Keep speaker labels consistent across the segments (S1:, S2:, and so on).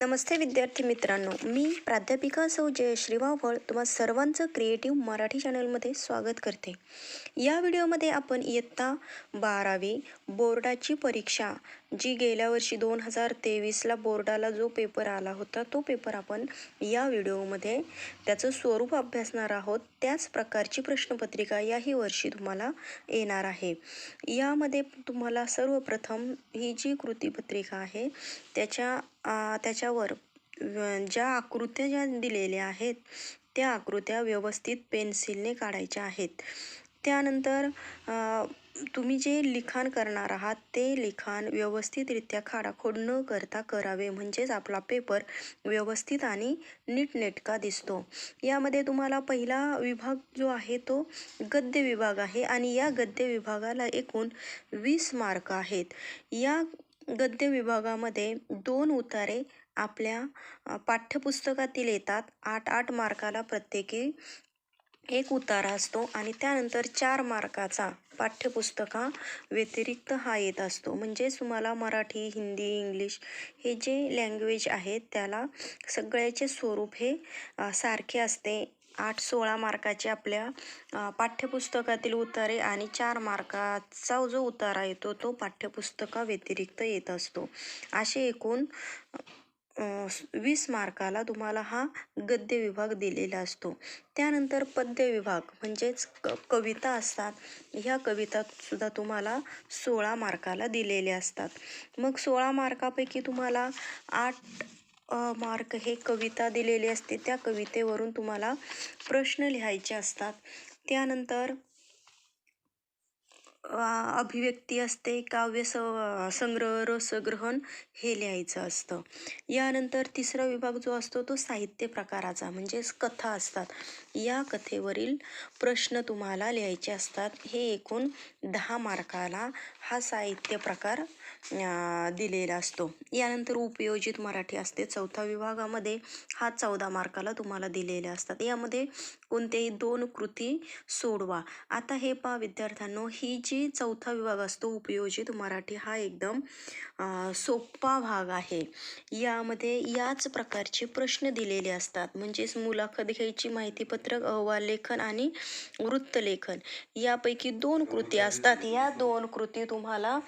S1: नमस्ते विद्यार्थी मित्रांनो मी प्राध्यापिका सौ जयश्री वावळ तुम्हा सर्वांचं क्रिएटिव्ह मराठी चॅनलमध्ये स्वागत करते. या व्हिडिओमध्ये आपण इयत्ता बारावी बोर्डाची परीक्षा जी गेल्या वर्षी दोन हजार तेवीसला बोर्डाला जो पेपर आला होता तो पेपर आपण या व्हिडिओमध्ये त्याचं स्वरूप अभ्यासणार आहोत. त्याच प्रकारची प्रश्नपत्रिका याही वर्षी तुम्हाला येणार आहे. यामध्ये तुम्हाला सर्वप्रथम ही जी कृतीपत्रिका आहे त्याच्या त्याच्यावर ज्या आकृत्या ज्या दिलेल्या आहेत त्या आकृत्या व्यवस्थित पेन्सिलने काढायच्या आहेत. त्यानंतर तुम्ही जे लिखाण करणार आहात ते लिखाण व्यवस्थितरित्या खाडाखोड न करता करावे म्हणजेच आपला पेपर व्यवस्थित आणि नीटनेटका दिसतो. यामध्ये तुम्हाला पहिला विभाग जो आहे तो गद्य विभाग आहे आणि या गद्य विभागाला एकूण वीस मार्क आहेत. या गद्य विभागामध्ये दोन उतारे आपल्या पाठ्यपुस्तकातील येतात. आठ आठ मार्काला प्रत्येकी एक उतारा असतो आणि त्यानंतर चार मार्काचा पाठ्यपुस्तका व्यतिरिक्त हा येत असतो. म्हणजेच तुम्हाला मराठी हिंदी इंग्लिश हे जे लँग्वेज आहेत त्याला सगळ्याचे स्वरूप हे सारखे असते. आठ सोळा मार्काचे आपल्या पाठ्यपुस्तकातील उतारे आणि चार मार्काचा जो उतारा येतो तो पाठ्यपुस्तकाव्यतिरिक्त येत असतो. असे एकूण वीस मार्काला तुम्हाला हा गद्य विभाग दिलेला असतो. त्यानंतर पद्य विभाग म्हणजेच क कविता असतात. ह्या कवितासुद्धा तुम्हाला सोळा मार्काला दिलेल्या असतात. मग सोळा मार्कापैकी तुम्हाला आठ अ, मार्क हे कविता दिलेली असते. त्या कवितेवरून तुम्हाला प्रश्न लिहायचे असतात. त्यानंतर अभिव्यक्ती असते काव्य स संग्रह रसग्रहण हे लिहायचं असतं. यानंतर तिसरा विभाग जो असतो तो साहित्य प्रकाराचा म्हणजेच कथा असतात. या कथेवरील प्रश्न तुम्हाला लिहायचे असतात. हे एकूण दहा मार्काला हा साहित्य प्रकार दिलेला असतो. यानंतर उपयोजित मराठी असते. चौथा विभागामध्ये हा चौदा मार्काला तुम्हाला दिलेले असतात. यामध्ये कोणतेही दोन कृती सोडवा. आता हे पहा विद्यार्थ्यांनो ही जी चौथा विभाग असतो उपयोजित मराठी हा एकदम सोपा भाग आहे. यामध्ये याच प्रकारचे प्रश्न दिलेले असतात. म्हणजेच मुलाखत घ्यायची माहितीपत्रक अहवाल लेखन आणि वृत्तलेखन. यापैकी दोन कृती असतात. या दोन कृती तुम्हाला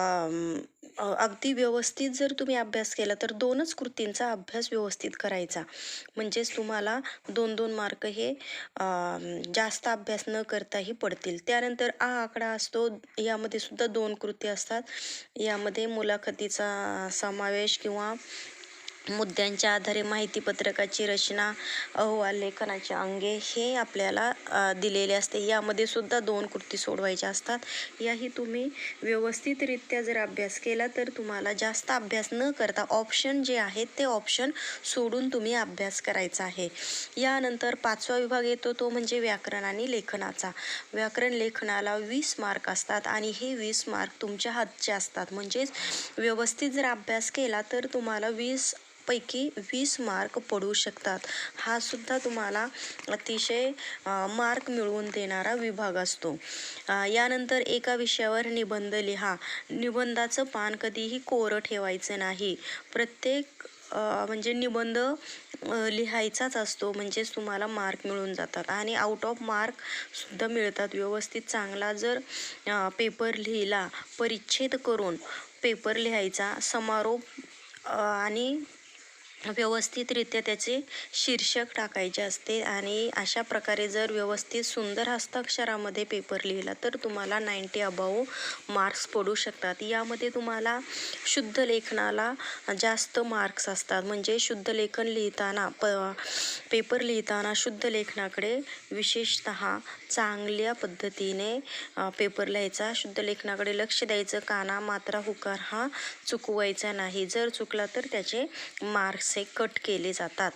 S1: किंवा अगदी व्यवस्थित जर तुम्ही अभ्यास केला तर दोनच कृतींचा अभ्यास व्यवस्थित करायचा. म्हणजेच तुम्हाला दोन दोन मार्क हे जास्त अभ्यास न करताही पडतील. त्यानंतर आ आकडा असतो यामध्ये सुद्धा दोन कृती असतात. यामध्ये मुलाखतीचा समावेश किंवा मुद्द्यांच्या आधारे माहितीपत्रकाची रचना अहवाल लेखनाचे अंगे हे आपल्याला दिलेले असते. यामध्ये सुद्धा दोन कृती सोडवायच्या असतात. याही तुम्ही व्यवस्थितरित्या जर अभ्यास केला तर तुम्हाला जास्त अभ्यास न करता ऑप्शन जे आहेत ते ऑप्शन सोडून तुम्ही अभ्यास करायचा आहे. यानंतर पाचवा विभाग येतो तो म्हणजे व्याकरण आणि लेखनाचा. व्याकरण लेखनाला वीस मार्क असतात आणि हे वीस मार्क तुमच्या हातचे असतात. म्हणजेच व्यवस्थित जर अभ्यास केला तर तुम्हाला वीस पैकी वीस मार्क पडू शकतात. हा सुद्धा तुम्हाला अतिशय मार्क मिळवून देणारा विभाग असतो. यानंतर एका विषयावर निबंध लिहा. निबंधाचं पान कधीही कोरं ठेवायचं नाही. प्रत्येक म्हणजे निबंध लिहायचाच असतो. म्हणजेच तुम्हाला मार्क मिळून जातात. आणि आउट ऑफ मार्क सुद्धा मिळतात. व्यवस्थित चांगला जर पेपर लिहिला परिच्छेद करून पेपर लिहायचा समारोप आणि व्यवस्थितरित्या त्याचे शीर्षक टाकायचे असते आणि अशा प्रकारे जर व्यवस्थित सुंदर हस्ताक्षरामध्ये पेपर लिहिला तर तुम्हाला नाईंटी अबाऊ मार्क्स पडू शकतात. यामध्ये तुम्हाला शुद्ध लेखनाला जास्त मार्क्स असतात. म्हणजे शुद्ध लेखन लिहिताना प पेपर लिहिताना शुद्ध लेखनाकडे विशेषत चांगल्या पद्धतीने पेपर लिहायचा शुद्ध लेखनाकडे लक्ष द्यायचं काना मात्रा हुकार हा चुकवायचा नाही. जर चुकला तर त्याचे मार्क्स हे कट केले जातात.